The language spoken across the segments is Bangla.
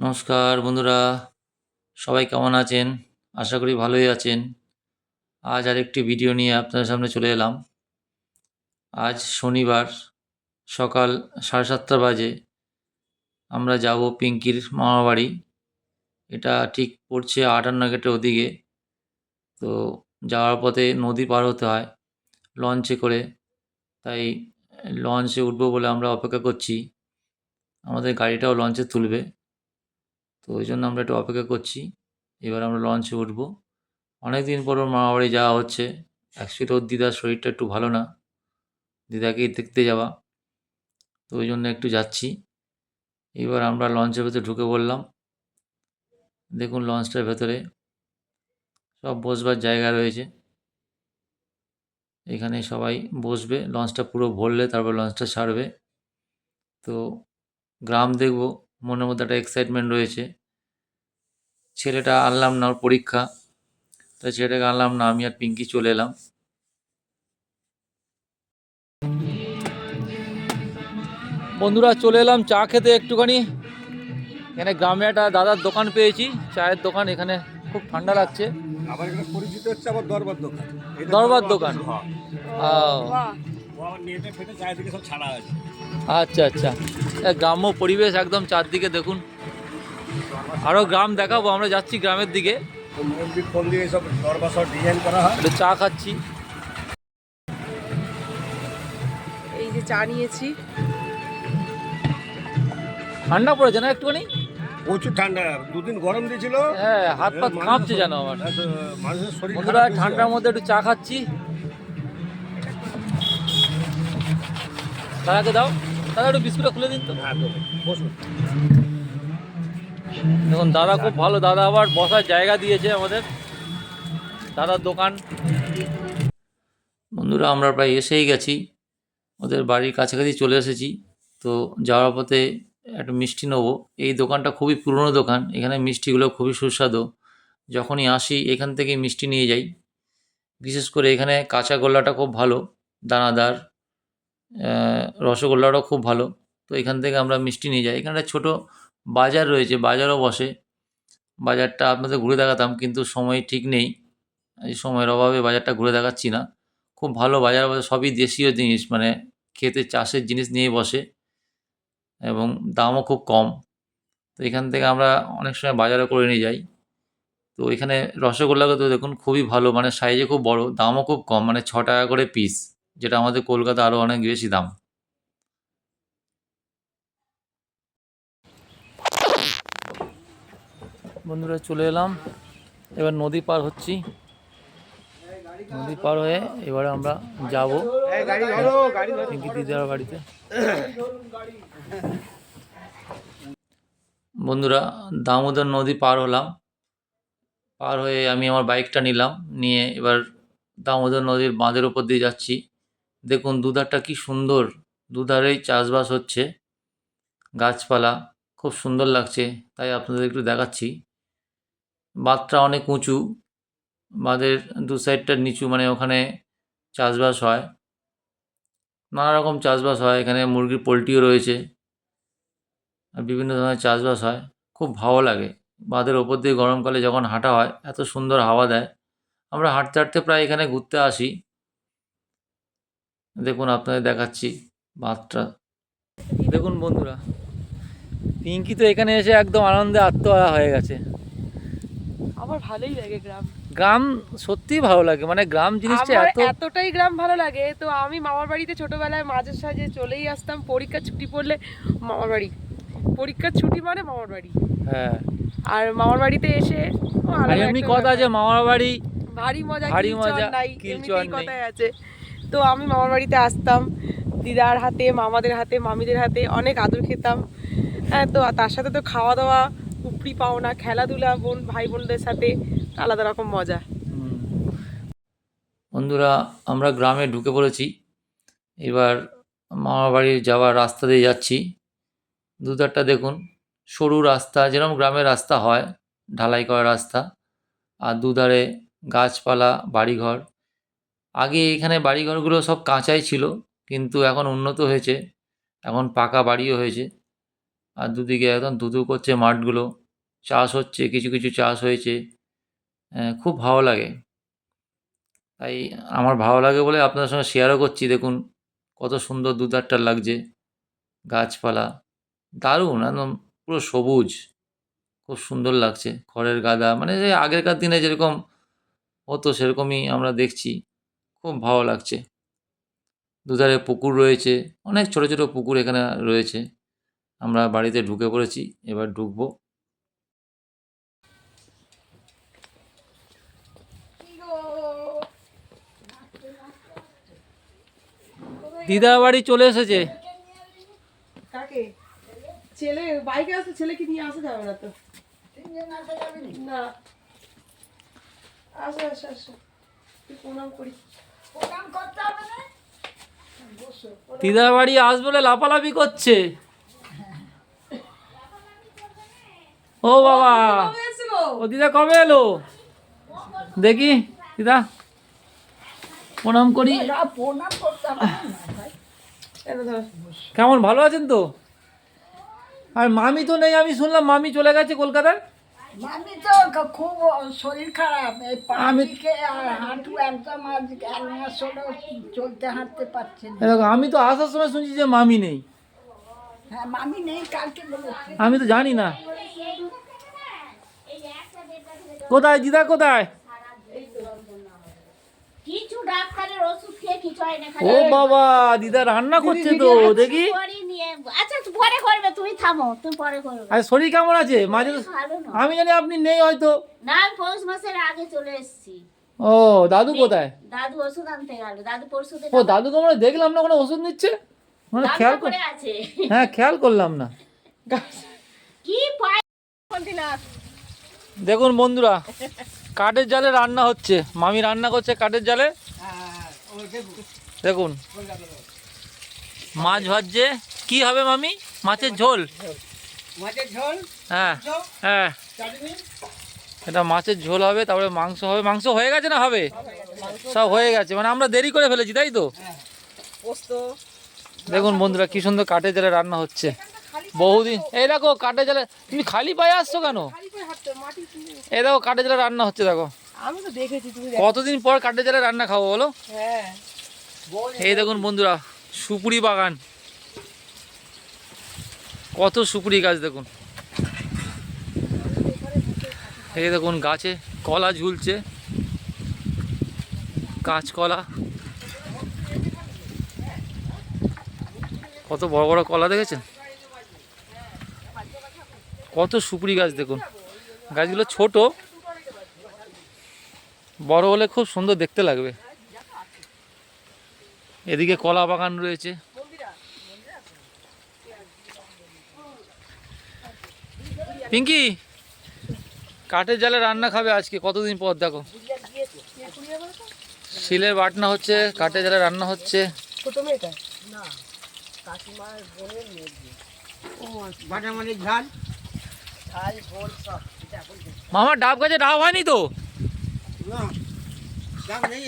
নমস্কার বন্ধুরা, সবাই কেমন আছেন? আশা করি ভালোই আছেন। আজ আরেকটি ভিডিও নিয়ে আপনাদের সামনে চলে এলাম। আজ শনিবার, সকাল সাড়ে সাতটা বাজে। আমরা যাব পিঙ্কির মামা বাড়ি। এটা ঠিক পড়ছে আটান্ন গেটের ওদিকে। তো যাওয়ার পথে নদী পার হতে হয় লঞ্চে করে। তাই লঞ্চে উঠবো বলে আমরা অপেক্ষা করছি। আমাদের গাড়িটাও লঞ্চে তুলবে। তো ওই জন্য আমরা একটু অপেক্ষা করছি। এবার আমরা লঞ্চে উঠবো। অনেক দিন পর মামা বাড়ি যাওয়া হচ্ছে। অ্যাকচুয়ালি ওর দিদার শরীরটা একটু ভালো না। দিদাকেই দেখতে যাওয়া। তো ওই জন্য একটু যাচ্ছি। এবার আমরা লঞ্চের ভেতরে ঢুকে পড়লাম। দেখুন লঞ্চটার ভেতরে সব বসবার জায়গা রয়েছে। এখানে সবাই বসবে। লঞ্চটা পুরো ভরলে তারপর লঞ্চটা ছাড়বে। তো গ্রাম দেখব। মনের মধ্যে একটা এক্সাইটমেন্ট রয়েছে। ছেলেটা আনলাম না ওর পরীক্ষা। তাই ছেলেটাকে আনলাম না আমি আর পিঙ্কি চলে এলাম। বন্ধুরা চলে এলাম চা খেতে একটুখানি। এখানে গ্রামে একটা দাদার দোকান পেয়েছি চায়ের দোকান এখানে খুব ঠান্ডা লাগছে। আবার এখানে পরিচিত হচ্ছে আবার দরবার দোকান। দরবার দোকান? হ্যাঁ। ও। নেটে ফেটে চারিদিকে সব ছাড়া আছে। আচ্ছা আচ্ছা। গ্রাম্য পরিবেশ একদম চারদিকে দেখুন। আরও গ্রাম দেখাবো আমরা যাচ্ছি গ্রামের দিকে। মন্দির ফোন দিয়ে সব ডিজাইন করা হয় চা খাচ্ছি। এই যে চা নিয়েছি। ঠান্ডা পড়েছে না একটুখানি? প্রচুর ঠান্ডা। দুদিন গরম দিয়েছিল। হ্যাঁ হাত পাত কাঁপছে যেন আমার। মানুষের শরীর। ঠান্ডার মধ্যে একটু চা খাচ্ছি। দাদাকে দাও। দাদা একটু বিস্কুটটা খুলে দিন তো। হ্যাঁ, বসুন। দেখুন দাদা খুব ভালো। দাদা আবার বসার জায়গা দিয়েছে আমাদের। দাদার দোকান। বন্ধুরা আমরা প্রায় এসেই গেছি। ওদের বাড়ির কাছাকাছি চলে এসেছি। তো যাওয়ার পথে একটা মিষ্টি নেব। এই দোকানটা খুবই পুরনো দোকান। এখানে মিষ্টিগুলো খুবই সুস্বাদু। যখনই আসি এখান থেকে মিষ্টি নিয়ে যাই। বিশেষ করে এখানে কাঁচা গোল্লাটা খুব ভালো দানাদার। রসগোল্লাটাও খুব ভালো। তো এখান থেকে আমরা মিষ্টি নিয়ে যাই। এখানে একটা ছোটো বাজার রয়েছে, বাজারও বসে। বাজারটা আপনাদের ঘুরে দেখাতাম, কিন্তু সময় ঠিক নেই। এই সময়ের অভাবে বাজারটা ঘুরে দেখাচ্ছি না। খুব ভালো বাজার বসে সবই দেশীয় জিনিস মানে খেতে চাষের জিনিস নিয়ে বসে এবং দামও খুব কম। তো এখান থেকে আমরা অনেক সময় বাজারও করে নিয়ে যাই। তো এখানে রসগোল্লাকে তো দেখুন খুবই ভালো মানে সাইজে খুব বড়, দামও খুব কম মানে ছ টাকা করে পিস যেটা আমাদের কলকাতা আরও অনেক বেশি দাম। বন্ধুরা চলে এলাম। এবার নদী পার হচ্ছি। নদী পার হয়ে এবারে আমরা যাব দিদার বাড়িতে। বন্ধুরা দামোদর নদী পার হলাম। পার হয়ে আমি আমার বাইকটা নিলাম। নিয়ে এবার দামোদর নদীর বাঁধের ওপর দিয়ে যাচ্ছি। দেখুন, দুধারটা কি সুন্দর। দুধারেই চাষবাস হচ্ছে। গাছপালা খুব সুন্দর লাগছে, তাই আপনাদের একটু দেখাচ্ছি। বাঁধটা অনেক উঁচু, বাঁধের দু সাইডটা নিচু মানে ওখানে চাষবাস হয়। নানা রকম চাষবাস হয়, এখানে মুরগির পোলট্রিও রয়েছে। আর বিভিন্ন ধরনের চাষবাস হয়, খুব ভালো লাগে। বাঁধের ওপর দিয়ে গরমকালে যখন হাঁটা হয়, এত সুন্দর হাওয়া দেয়। আমরা হাঁটতে হাঁটতে প্রায় এখানে ঘুরতে আসি। দেখুন আপনাদের দেখাচ্ছি বাঁধটা দেখুন বন্ধুরা পিঙ্কি তো এখানে এসে একদম আনন্দে আত্মহারা হয়ে গেছে। আমার ভালোই লাগে গ্রাম। গ্রাম সত্যিই ভালো লাগে মানে গ্রাম জিনিসটা এত এতটাই গ্রাম ভালো লাগে তো আমি মামার বাড়িতে ছোটবেলায় মাঝে সাঝে চলেই আসতাম পরীক্ষার ছুটি পড়লে মামার বাড়ি। পরীক্ষার ছুটি মানে মামার বাড়ি। হ্যাঁ। আর মামার বাড়িতে এসে এমনি কথা ব্যাপার। মামার বাড়ি ভারী মজা ভারী মজা, নাই এমনিতেই চল আছে। তো আমি মামার বাড়িতে আসতাম, দিদার হাতে, মামাদের হাতে, মামিদের হাতে অনেক আদর খেতাম। হ্যাঁ তো তার সাথে তো খাওয়া দাওয়া উপরি পাওনা, খেলাধুলা, বোন ভাই বোনদের সাথে আলাদা রকম মজা। বন্ধুরা, আমরা গ্রামে ঢুকে পড়েছি। এবার মামার বাড়ি যাওয়ার রাস্তা দিয়ে যাচ্ছি। দুধারটা দেখুন, সরু রাস্তা, যেরকম গ্রামের রাস্তা হয়, ঢালাই করা রাস্তা। আর দুধারে গাছপালা, বাড়িঘর আগে এখানে বাড়িঘরগুলো সব কাঁচাই ছিল কিন্তু এখন উন্নত হয়েছে। এখন পাকা বাড়িও হয়েছে। আর দুদিকে একদম ধুধু করছে মাঠগুলো। চাষ হচ্ছে কিছু কিছু চাষ হয়েছে। আহ, খুব ভালো লাগে। তাই আমার ভালো লাগে বলে আপনাদের সঙ্গে শেয়ারও করছি। দেখুন কত সুন্দর দু চারটা লাগছে। গাছপালা। দারুণ একদম পুরো সবুজ। খুব সুন্দর লাগছে। খড়ের গাদা। মানে যে আগেরকার দিনে যেরকম হতো সেরকমই আমরা দেখছি। খুব ভালো লাগছে। দুধারে পুকুর রয়েছে অনেক ছোট ছোট পুকুর এখানে রয়েছে। আমরা বাড়িতে ঢুকে পড়েছি এবার ঢুকবো। দিদা বাড়ি চলে এসেছে। কাকে? ছেলে বাইকে ছেলেকে নিয়ে আসা যাবে না তো। না। আসো আসো আসো। তুই প্রণাম করি। দিদা বাড়ি আসবে বলে লাফালাফি করছে। ও বাবা। ও দিদা কবে এলো? দেখি, দিদা। প্রণাম করি। কেমন, ভালো আছেন তো? আর মামি তো নেই, আমি শুনলাম মামি চলে গেছে কলকাতায় মামি তো খুব শরীর খারাপ এই পা আমি- আর হাঁটু একদম আজ এক মাস হলো চলতে হাঁটতে পারছে না। দেখো, আমি তো আসার সময় শুনছি যে মামি নেই। হ্যাঁ মামি নেই কালকে আমি তো জানি না। কোথায় দিদা কোথায়? কিছু ডাক্তারের ওষুধ খেয়ে কিছু হয় না ও বাবা দিদা রান্না করছে তো দেখি। আচ্ছা পরে করবে তুই থামো তুই পরে করবে। আর শরীর কেমন আছে? মাঝে তো ভালো না আমি জানি আপনি নেই হয়তো। না আমি পৌষ মাসের আগে চলে এসেছি। ও দাদু কোথায়? দাদু ওষুধ আনতে গেল। দাদু পরশু ও দাদুকে আমরা দেখলাম না কোনো ওষুধ নিচ্ছে? মানে খেয়াল করে আছে। হ্যাঁ খেয়াল করলাম না। কি পায় দেখুন বন্ধুরা কাঠের জালে রান্না হচ্ছে। মামি রান্না করছে কাঠের জালে। দেখুন। মাছ ভাজছে। কি হবে মামি? মাছের ঝোল। মাছের ঝোল হ্যাঁ হ্যাঁ। এটা মাছের ঝোল হবে তারপরে মাংস হবে। মাংস হয়ে গেছে না হবে? সব হয়ে গেছে। মানে আমরা দেরি করে ফেলেছি তাই তো? দেখুন বন্ধুরা কি সুন্দর কাঠের জালে রান্না হচ্ছে। বহুদিন। এই দেখো কাঠের জালে তুমি খালি পায়ে আসছো কেন? এই দেখো কাঠের জালে রান্না হচ্ছে দেখো। আমি তো দেখেছি তুমি কতদিন পর কাঠের জালে রান্না খাব বলো? হ্যাঁ। এই দেখুন বন্ধুরা সুপুরি বাগান। কত সুপুরি গাছ দেখুন। এই দেখুন গাছে কলা ঝুলছে। কাঁচকলা। কত বড় বড় কলা দেখেছেন? কত সুপুরি গাছ দেখুন। গাছগুলো ছোট বড় হলে খুব সুন্দর দেখতে লাগবে। এদিকে কলা বাগান রয়েছে। পিঙ্কি কাঠের জালে রান্না খাবে আজকে কতদিন পর দেখো। শিলের বাটনা হচ্ছে কাঠের জালে রান্না হচ্ছে। ঝাল? মামা ডাব গাছে ডাব হয়নি তো? না নেই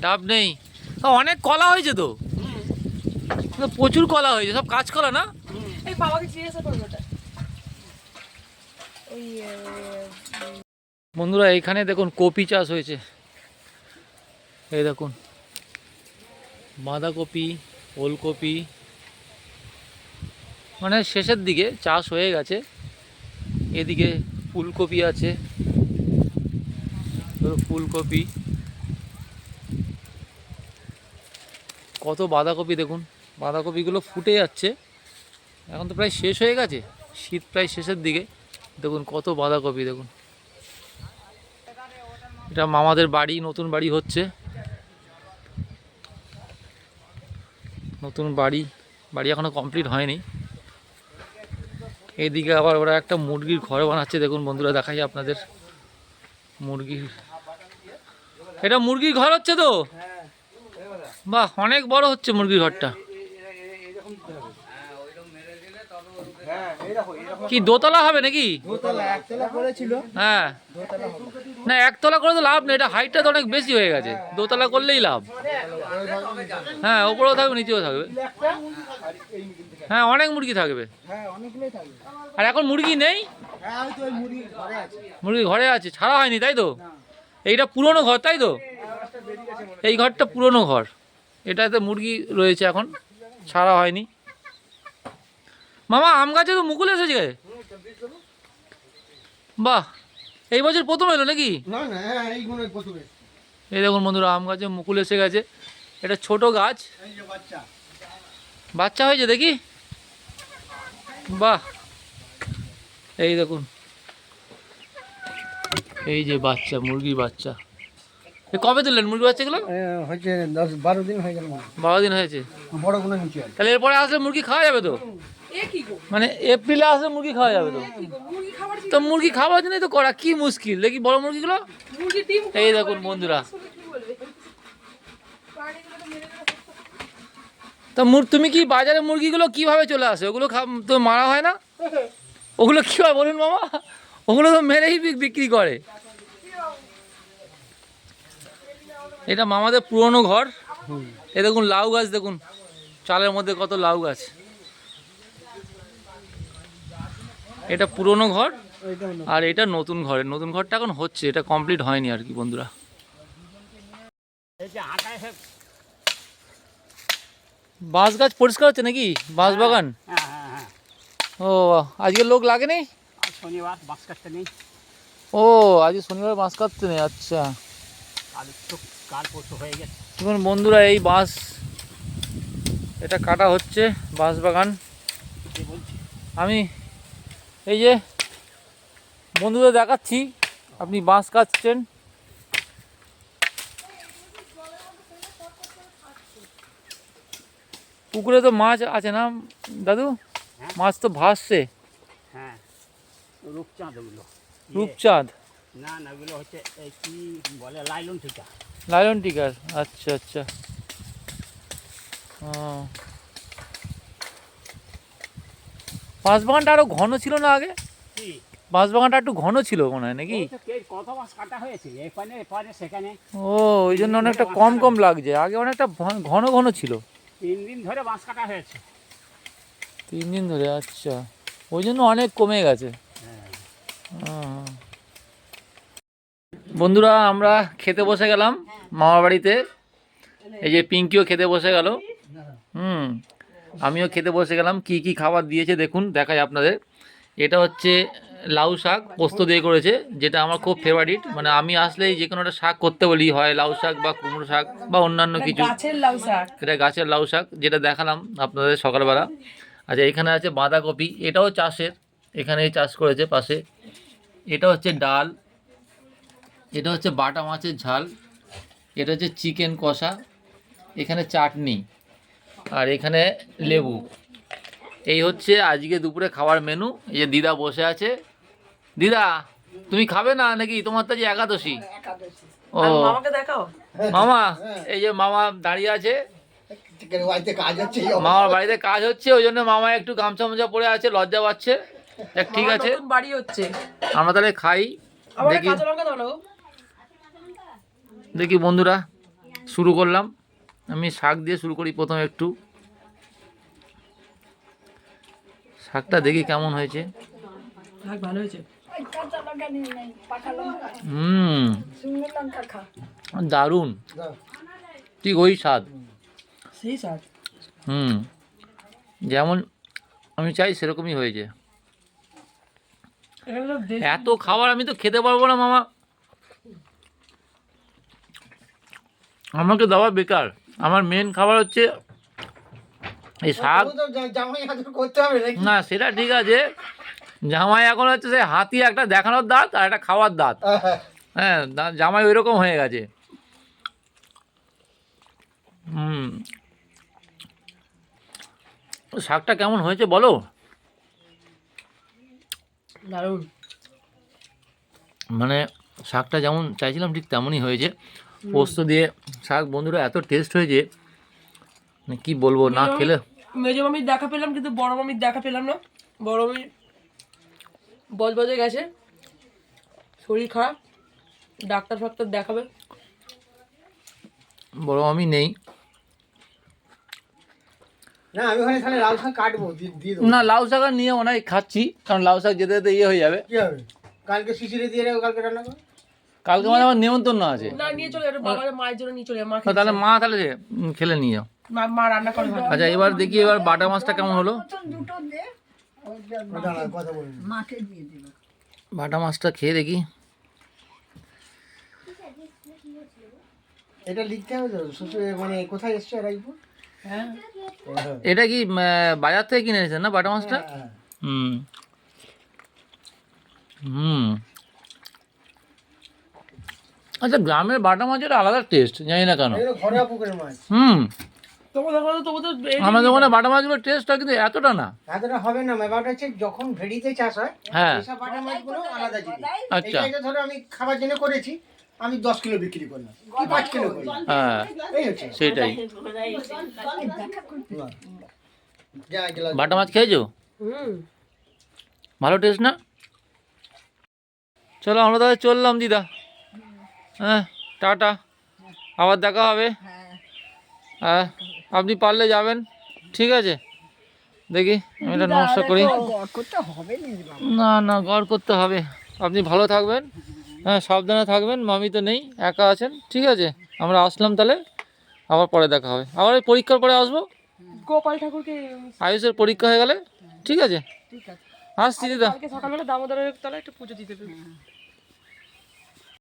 ডাব নেই। অনেক কলা হয়েছে তো? প্রচুর কলা হয়েছে সব কাজ কলা না এই বাবাকে জিজ্ঞাসা করব ওটা। ওই আহ, বন্ধুরা এখানে দেখুন কপি চাষ হয়েছে। এই দেখুন বাঁধাকপি ওলকপি। মানে শেষের দিকে চাষ হয়ে গেছে। এদিকে ফুলকপি আছে। ফুলকপি। কত বাঁধাকপি দেখুন, বাঁধাকপিগুলো ফুটে যাচ্ছে। এখন তো প্রায় শেষ হয়ে গেছে, শীত প্রায় শেষের দিকে। দেখুন কত বাঁধাকপি দেখুন। এটা মামাদের বাড়ি, নতুন বাড়ি হচ্ছে। নতুন বাড়ি বাড়ি এখনও কমপ্লিট হয়নি। এইদিকে আবার ওরা একটা মুরগির ঘর বানাচ্ছে, দেখুন বন্ধুরা, দেখাই আপনাদের। মুরগির এটা মুরগির ঘর হচ্ছে তো? বাহ, অনেক বড় হচ্ছে মুরগির ঘরটা। কি, দোতলা হবে নাকি? হ্যাঁ। না, একতলা করে তো লাভ নেই, এটা হাইটটা তো অনেক বেশি হয়ে গেছে। দোতলা করলেই লাভ। হ্যাঁ ওপরেও থাকবে, নিচেও থাকবে। হ্যাঁ অনেক মুরগি থাকবে। হ্যাঁ থাকবে। আর এখন মুরগি নেই? হ্যাঁ মুরগি ঘরে আছে। ছাড়া হয়নি তাই তো? এইটা পুরনো ঘর তাই তো? এই ঘরটা পুরনো ঘর। এটাতে মুরগি রয়েছে এখন ছাড়া হয়নি। মামা আম গাছে তো মুকুল এসেছে? বাহ এই বছর প্রথম এলো নাকি? হ্যাঁ এই দেখুন বন্ধুরা আম গাছে মুকুল এসে গেছে। এটা ছোট গাছ। বাচ্চা হয়েছে দেখি। বাহ। এই দেখুন। এই যে বাচ্চা মুরগির বাচ্চা। এ কবে তুললেন মুরগি বাচ্চাগুলো? হচ্ছে দশ বারো দিন হয়ে গেল বারো দিন হয়েছে। বড়গুলো নিচে আছে তাহলে এরপরে আসলে মুরগি খাওয়া যাবে তো? এ কি গো? মানে এপ্রিলে আসলে মুরগি খাওয়া যাবে তো? কি গো মুরগি খাবার তো মুরগি খাওয়ার জন্যই তো করা কি মুশকিল। দেখি বড় মুরগিগুলো। মুরগি ডিম এই দেখুন বন্ধুরা। তা তুমি কি বাজারে মুরগিগুলো কীভাবে চলে আসে? ওগুলো তো মারা হয় না? ওগুলো কি হয় বলুন মামা? ওগুলো তো মেরেই বিক- বিক্রি করে। এটা মামাদের পুরনো ঘর। এ দেখুন লাউ গাছ, দেখুন। চালের মধ্যে কত লাউ গাছ। এটা পুরনো ঘর আর এটা নতুন ঘর। নতুন ঘরটা এখন হচ্ছে, এটা কমপ্লিট হয়নি আর কি বন্ধুরা। বাঁশ গাছ পরিষ্কার হচ্ছে নাকি? বাঁশ বাগান হ্যাঁ হ্যাঁ হ্যাঁ। ও আজকে লোক লাগেনি শনিবার বাস কাটতে নেই। ও আজকে শনিবার বাঁশ কাটতে নেই আচ্ছা। হয়ে গেছে। দেখুন বন্ধুরা এই বাঁশ এটা কাটা হচ্ছে বাঁশ বাগান আমি এই যে বন্ধুদের দেখাচ্ছি আপনি বাঁশ কাটছেন। পুকুরে তো মাছ আছে না দাদু? হ্যাঁ। মাছ তো ভাসছে। হ্যাঁ। রূপচাঁদ ওগুলো। ইয়ে, রূপচাঁদ? না না ওগুলো হচ্ছে কি বলে লাইলন টিকা। লায়ন টিকার? আচ্ছা আচ্ছা। ও। বাঁশবাগানটা আরও ঘন ছিল না আগে? বাঁশবাগানটা একটু ঘন ছিল মনে হয় নাকি? ওই তো কে- কত মাছ কাটা হয়েছে? এখানে সেখানে। ও ওই জন্য অনেকটা কম কম লাগছে। আগে অনেকটা ঘন ঘন ছিল। তিন দিন ধরে মাছ কাটা হয়েছে। তিন দিন ধরে আচ্ছা। ওই জন্য অনেক কমে গেছে। হ্যাঁ। বন্ধুরা আমরা খেতে বসে গেলাম মামার বাড়িতে। এই যে পিঙ্কিও খেতে বসে গেল। হুম আমিও খেতে বসে গেলাম। কি কি খাবার দিয়েছে দেখুন দেখাই আপনাদের। এটা হচ্ছে লাউ শাক পোস্ত দিয়ে করেছে যেটা আমার খুব ফেভারিট মানে আমি আসলেই যে কোনো একটা শাক করতে বলি হয় লাউ শাক বা কুমড়ো শাক বা অন্যান্য কিছু। গাছের লাউ শাক। এটা গাছের লাউ শাক যেটা দেখালাম আপনাদের সকালবেলা। আচ্ছা এখানে আছে বাঁধাকপি এটাও চাষের। এখানেই চাষ করেছে পাশে। এটা হচ্ছে ডাল এটা হচ্ছে বাটা মাছের ঝাল এটা হচ্ছে চিকেন কষা এখানে চাটনি আর এখানে লেবু। এই হচ্ছে আজকে দুপুরে খাওয়ার মেনু এই যে দিদা বসে আছে দিদা তুমি খাবে না নাকি? তোমার তো যে একাদশী। ও। মামাকে দেখাও। মামা এই যে মামা দাঁড়িয়ে আছে। কাজ হচ্ছে মামার বাড়িতে কাজ হচ্ছে ওই জন্য মামা একটু গামছা মোজা পরে আছে লজ্জা পাচ্ছে। দেখ ঠিক আছে। বাড়ি হচ্ছে। আমরা তাহলে খাই। দেখি। দেখি বন্ধুরা শুরু করলাম। আমি শাক দিয়ে শুরু করি প্রথমে একটু। শাকটা দেখি কেমন হয়েছে। ভালো হয়েছে। হুম। দারুণ। ঠিক ওই স্বাদ। সেই শাক হুম। যেমন আমি চাই সেরকমই হয়েছে এত খাবার আমি তো খেতে পারব না মামা। আমাকে দেওয়া বেকার। আমার মেন খাবার হচ্ছে এই শাক না সেটা ঠিক আছে। জামাই এখন হচ্ছে সে হাতি একটা দেখানোর দাঁত আর একটা খাওয়ার দাঁত। হ্যাঁ জামাই ওই রকম হয়ে গেছে। হুম। শাকটা কেমন হয়েছে বলো? দারুণ। মানে শাকটা যেমন চাইছিলাম ঠিক তেমনই হয়েছে। পোস্ত দিয়ে শাক বন্ধুরা এত টেস্ট হয়েছে। মানে কি বলব না খেলে মেজো মামির দেখা পেলাম কিন্তু বড় মামির দেখা পেলাম না। বড় মামি বজবজে গেছে। শরীর খারাপ ডাক্তার ফাক্তার দেখাবে। বড় আমি নেই। না আমি ওখানে তাহলে লাউ শাক কাটবো দিয়ে দিয়ে দেবো। না লাউ শাক আর নিয়ে হয় খাচ্ছি কারণ লাউ শাক যেতে যেতে ইয়ে হয়ে যাবে। কি হবে? কালকে শিশিরে দিয়ে দেবো কালকে রান্না করো। কালকে মানে আমার নিমন্ত্রণ আছে। না নিয়ে চলে যাবে বাবার মায়ের জন্য নিয়ে চলে যাবে মা তাহলে মা তাহলে খেলে নিয়ে যাও। মা- রান্না করে। আচ্ছা এবার দেখি এবার বাটা মাছটা কেমন হলো? দুটো দে। বাটা মাছটা খেয়ে দেখি। এটা লিখতে হবে তো মানে কোথায় এসছে রাইপুর হ্যাঁ। এটা কি বাজার থেকে কিনে এনেছেন না বাটা মাছটা? হ্যাঁ হুম। হুম। আচ্ছা গ্রামের বাটা মাছের আলাদা টেস্ট জানি না কেন। এগুলো পুকুরের মাছ। হুম। আমাদের ওখানে বাটা মাছগুলোর টেস্টটা কিন্তু এতটা না। এতটা হবে না ব্যাপারটা হচ্ছে যখন ভেড়িতে চাষ হয় হ্যাঁ। এসব বাটা মাছগুলো আলাদা জিনিস। আচ্ছা। এইটা ধরো আমি খাবার জন্য করেছি আমি দশ কিলো বিক্রি করলাম কি পাঁচ কিলো করলাম? হ্যাঁ। সেটাই। বাটা মাছ খেয়েছো? ভালো টেস্ট না? চলো আমরা তাহলে চললাম দিদা। হ্যাঁ টাটা। আবার দেখা হবে। হ্যাঁ আপনি পারলে যাবেন। ঠিক আছে? দেখি আমি এটা নমস্কার করি। না না গড় করতে হবে। আপনি ভালো থাকবেন। হ্যাঁ সাবধানে থাকবেন মামি তো নেই একা আছেন। ঠিক আছে? আমরা আসলাম তাহলে আবার পরে দেখা হবে। আবার এই পরীক্ষার পরে আসব। গোপাল ঠাকুরকে আয়ুষের পরীক্ষা হয়ে গেলে? ঠিক আছে? আসছি দিদা। সকালবেলা দামোদরের তলায় একটু পুজো দিতে